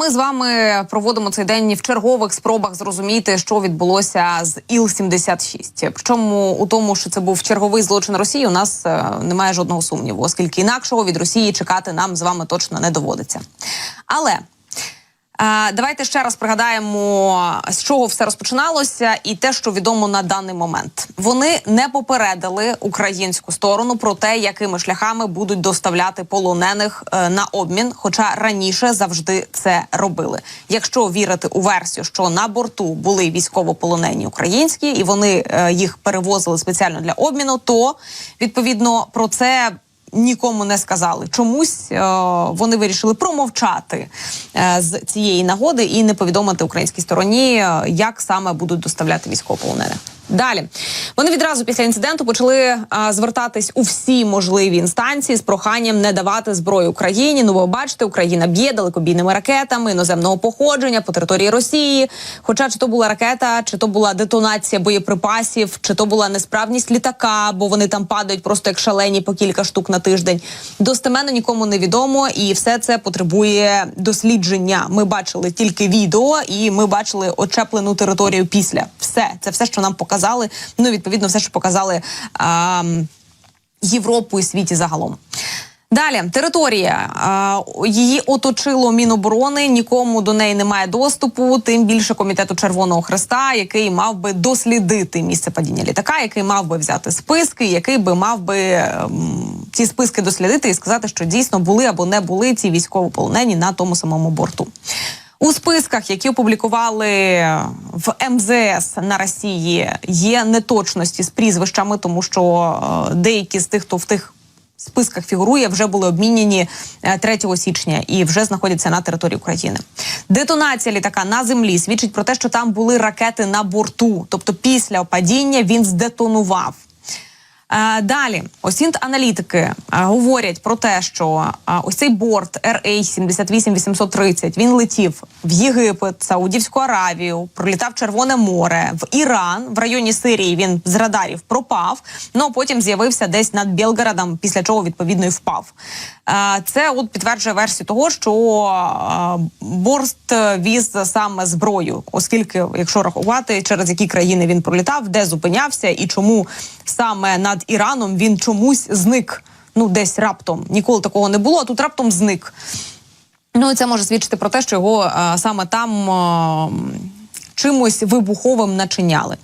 Ми з вами проводимо цей день в чергових спробах зрозуміти, що відбулося з Іл-76. Причому у тому, що це був черговий злочин Росії, у нас е, немає жодного сумніву, оскільки інакшого від Росії чекати нам з вами точно не доводиться. Але давайте ще раз пригадаємо, з чого все розпочиналося, і те, що відомо на даний момент. Вони не попередили українську сторону про те, якими шляхами будуть доставляти полонених е, на обмін. Хоча раніше завжди це робили. Якщо вірити у версію, що на борту були військовополонені українські, і вони е, їх перевозили спеціально для обміну, то відповідно про це нікому не сказали. Чомусь е, вони вирішили промовчати е, з цієї нагоди і не повідомити українській стороні, е, як саме будуть доставляти військовополонених. Далі вони відразу після інциденту почали е, звертатись у всі можливі інстанції з проханням не давати зброю Україні. Ну, ви бачите, Україна б'є далекобійними ракетами іноземного походження по території Росії. Хоча чи то була ракета, чи то була детонація боєприпасів, чи то була несправність літака, бо вони там падають просто як шалені по кілька штук на тиждень. Достеменно нікому не відомо, і все це потребує дослідження. Ми бачили тільки відео, і ми бачили очеплену територію після. Все це все, що нам показали. Ну відповідно, все, що показали а, Європу і світі загалом. Далі територія її оточило міноборони. Нікому до неї немає доступу. Тим більше комітету Червоного Хреста, який мав би дослідити місце падіння літака, який мав би взяти списки, який би мав би ем, ці списки дослідити і сказати, що дійсно були або не були ці військовополонені на тому самому борту. У списках, які опублікували в МЗС на Росії, є неточності з прізвищами, тому що е, деякі з тих, хто в тих списках фігурує, вже були обмінені е, 3 січня і вже знаходяться на території України. Детонація літака на землі свідчить про те, що там були ракети на борту, тобто після падіння він здетонував. Е, Далі осінт аналітики е, говорять про те, що е, ось цей борт RA 78830 він летів в Єгипет, Саудівську Аравію, пролітав Червоне море, в Іран, в районі Сирії він з радарів пропав. Ну а потім з'явився десь над Білгородом, після чого відповідно і впав. Це от підтверджує версію того, що борт віз саме зброю, оскільки, якщо рахувати, через які країни він пролітав, де зупинявся і чому саме над Іраном він чомусь зник. Ну, десь раптом ніколи такого не було. а Тут раптом зник. Ну це може свідчити про те, що його а, саме там а, чимось вибуховим начиняли.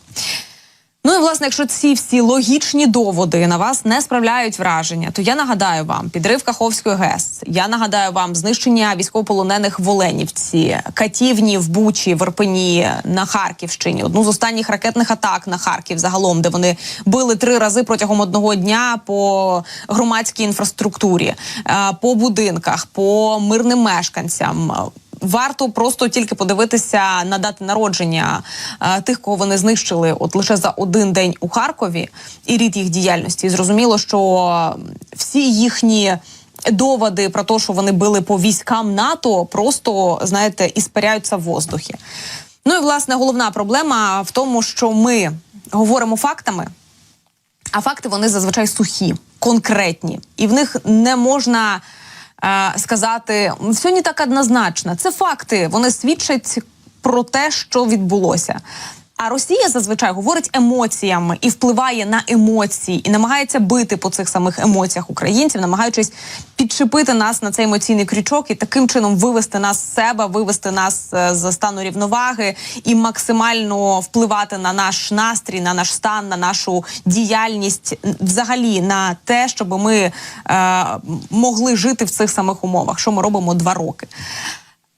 Ну і власне, якщо ці всі логічні доводи на вас не справляють враження, то я нагадаю вам підрив Каховської ГЕС. Я нагадаю вам знищення військовополонених в Оленівці, катівні в Бучі, в Ірпені на Харківщині. Одну з останніх ракетних атак на Харків загалом, де вони били три рази протягом одного дня по громадській інфраструктурі, е, по будинках, по мирним мешканцям. Варто просто тільки подивитися на дати народження е, тих, кого вони знищили, от лише за один день у Харкові, і рід їх діяльності. І зрозуміло, що всі їхні. Доводи про те, що вони били по військам НАТО, просто знаєте, іспаряються в воздухі. Ну і власне головна проблема в тому, що ми говоримо фактами, а факти вони зазвичай сухі, конкретні, і в них не можна сказати все не так однозначно. Це факти. Вони свідчать про те, що відбулося. А Росія зазвичай говорить емоціями і впливає на емоції, і намагається бити по цих самих емоціях українців, намагаючись підчепити нас на цей емоційний крючок і таким чином вивести нас з себе, вивести нас е, з стану рівноваги і максимально впливати на наш настрій, на наш стан, на нашу діяльність, взагалі на те, щоб ми е, могли жити в цих самих умовах, що ми робимо два роки.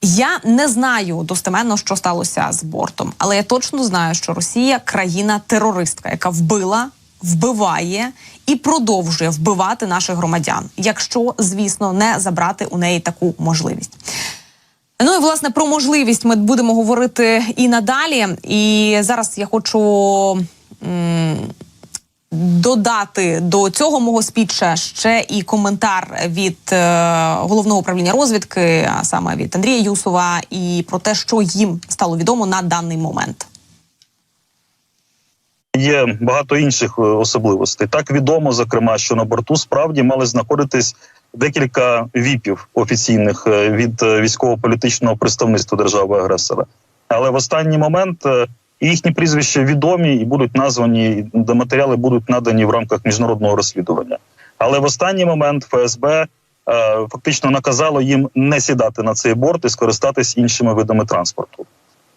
Я не знаю достеменно, що сталося з бортом, але я точно знаю, що Росія країна-терористка, яка вбила, вбиває і продовжує вбивати наших громадян, якщо, звісно, не забрати у неї таку можливість. Ну і власне про можливість ми будемо говорити і надалі. І зараз я хочу. Додати до цього мого спіча ще і коментар від е, головного управління розвідки, а саме від Андрія Юсова, і про те, що їм стало відомо на даний момент. Є багато інших е, особливостей. Так відомо, зокрема, що на борту справді мали знаходитись декілька віпів офіційних е, від е, військово-політичного представництва держави-агресора. Але в останній момент їхні прізвища відомі і будуть названі, і де матеріали будуть надані в рамках міжнародного розслідування. Але в останній момент ФСБ е, фактично наказало їм не сідати на цей борт і скористатись іншими видами транспорту.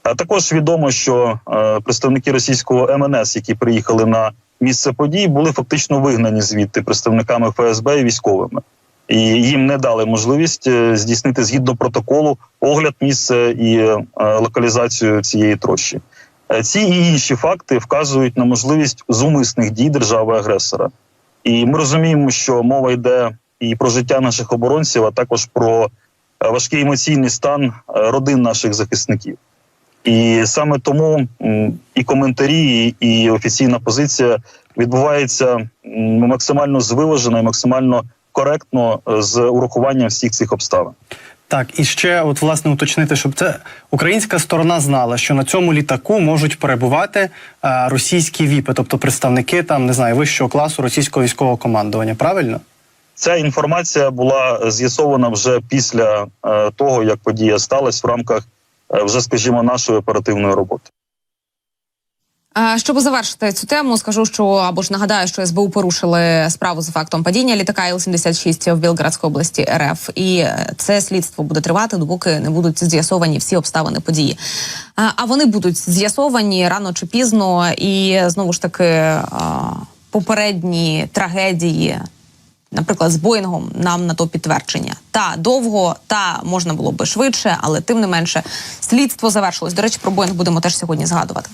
А також відомо, що е, представники російського МНС, які приїхали на місце подій, були фактично вигнані звідти представниками ФСБ і військовими, і їм не дали можливість е, здійснити згідно протоколу огляд місця і е, локалізацію цієї трощі. Е, Ці і інші факти вказують на можливість зумисних дій держави-агресора. І ми розуміємо, що мова йде і про життя наших оборонців, а також про е, важкий емоційний стан е, родин наших захисників. І саме тому і коментарі, і, офіційна позиція відбувається максимально звиважено і максимально коректно з урахуванням всіх цих обставин. Так, і ще, от власне, уточнити, щоб це українська сторона знала, що на цьому літаку можуть перебувати е, російські віпи, тобто представники там не знаю вищого класу російського військового командування. Правильно? Ця інформація була з'ясована вже після е, того, як подія сталася в рамках е, вже, скажімо, нашої оперативної роботи. Е, Щоб завершити цю тему, скажу, що або ж нагадаю, що СБУ порушили справу за фактом падіння літака Іл-76 в Білградській області РФ, і е, це слідство буде тривати, допоки не будуть з'ясовані всі обставини події. Е, А вони будуть з'ясовані рано чи пізно, і знову ж таки попередні трагедії. Наприклад, з Боїнгом нам на то підтвердження. Та довго, та можна було би швидше, але тим не менше слідство завершилось. До речі, про Боїнг будемо теж сьогодні згадувати.